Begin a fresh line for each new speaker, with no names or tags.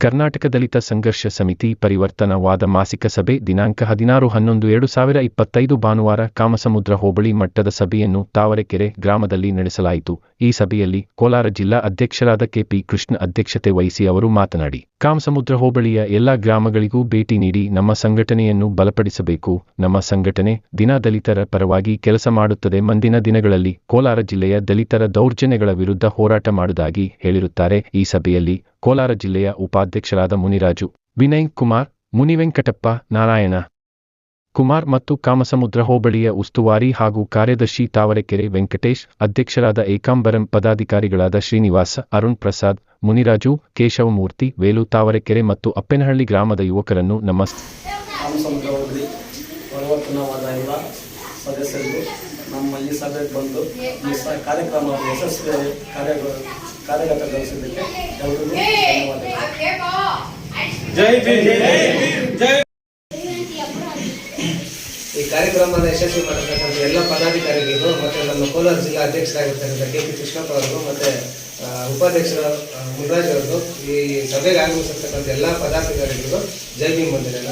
ಕರ್ನಾಟಕ ದಲಿತ ಸಂಘರ್ಷ ಸಮಿತಿ ಪರಿವರ್ತನವಾದ ಮಾಸಿಕ ಸಭೆ ದಿನಾಂಕ ಹದಿನಾರು ಹನ್ನೊಂದು ಎರಡು ಸಾವಿರ ಇಪ್ಪತ್ತೈದು ಭಾನುವಾರ ಕಾಮಸಮುದ್ರ ಹೋಬಳಿ ಮಟ್ಟದ ಸಭೆಯನ್ನು ತಾವರೆಕೆರೆ ಗ್ರಾಮದಲ್ಲಿ ನಡೆಸಲಾಯಿತು. ಈ ಸಭೆಯಲ್ಲಿ ಕೋಲಾರ ಜಿಲ್ಲಾ ಅಧ್ಯಕ್ಷರಾದ ಕೆಪಿ ಕೃಷ್ಣ ಅಧ್ಯಕ್ಷತೆ ವಹಿಸಿ ಅವರು ಮಾತನಾಡಿ, ಕಾಮಸಮುದ್ರ ಹೋಬಳಿಯ ಎಲ್ಲಾ ಗ್ರಾಮಗಳಿಗೂ ಭೇಟಿ ನೀಡಿ ನಮ್ಮ ಸಂಘಟನೆಯನ್ನು ಬಲಪಡಿಸಬೇಕು. ನಮ್ಮ ಸಂಘಟನೆ ದಿನ ದಲಿತರ ಪರವಾಗಿ ಕೆಲಸ ಮಾಡುತ್ತದೆ. ಮುಂದಿನ ದಿನಗಳಲ್ಲಿ ಕೋಲಾರ ಜಿಲ್ಲೆಯ ದಲಿತರ ದೌರ್ಜನ್ಯಗಳ ವಿರುದ್ಧ ಹೋರಾಟ ಮಾಡುವುದಾಗಿ ಹೇಳಿರುತ್ತಾರೆ. ಈ ಸಭೆಯಲ್ಲಿ ಕೋಲಾರ ಜಿಲ್ಲೆಯ ಉಪಾಧ್ಯಕ್ಷರಾದ ಮುನಿರಾಜು, ವಿನಯ್ ಕುಮಾರ್, ಮುನಿವೆಂಕಟಪ್ಪ ನಾರಾಯಣ ಕುಮಾರ್ ಮತ್ತು ಕಾಮಸಮುದ್ರ ಹೋಬಳಿಯ ಉಸ್ತುವಾರಿ ಹಾಗೂ ಕಾರ್ಯದರ್ಶಿ ತಾವರೆಕೆರೆ ವೆಂಕಟೇಶ್ ಅಧ್ಯಕ್ಷರಾದ ಏಕಾಂಬರಂ ಪದಾಧಿಕಾರಿಗಳಾದ ಶ್ರೀನಿವಾಸ ಅರುಣ್ ಪ್ರಸಾದ್ ಮುನಿರಾಜು ಕೇಶವಮೂರ್ತಿ ವೇಲು ತಾವರೆಕೆರೆ ಮತ್ತು ಅಪ್ಪೆನಹಳ್ಳಿ ಗ್ರಾಮದ ಯುವಕರನ್ನು ನಮ್ಮ
ಸದಸ್ಯರಿಗೂ ನಮ್ಮ ಈ ಸಭೆಗೆ ಬಂದು ಈ ಕಾರ್ಯಕ್ರಮ ಯಶಸ್ವಿ ಕಾರ್ಯ ಕಾರ್ಯಗತಗೊಳಿಸಿದ್ದಕ್ಕೆ ಎಲ್ರಿಗೂ ಧನ್ಯವಾದಗಳು.
ಈ ಕಾರ್ಯಕ್ರಮವನ್ನು ಯಶಸ್ವಿ ಮಾಡತಕ್ಕಂಥ ಎಲ್ಲ ಪದಾಧಿಕಾರಿಗಳಿಗೂ ಮತ್ತು ನಮ್ಮ ಕೋಲಾರ ಜಿಲ್ಲಾ ಅಧ್ಯಕ್ಷರಾಗಿರ್ತಕ್ಕಂಥ ಕೆ ಪಿ ಕೃಷ್ಣಪ್ಪ ಅವರಿಗೂ ಮತ್ತು ಉಪಾಧ್ಯಕ್ಷರ ಮುನ್ರಾಜ್ ಅವರಿಗೂ, ಈ ಸಭೆಗೆ ಆಗಮಿಸಿರ್ತಕ್ಕಂಥ ಎಲ್ಲ ಪದಾಧಿಕಾರಿಗಳಿಗೂ ಜೈ ಭೀಮ್ ಬಂದಿರಲ್ಲ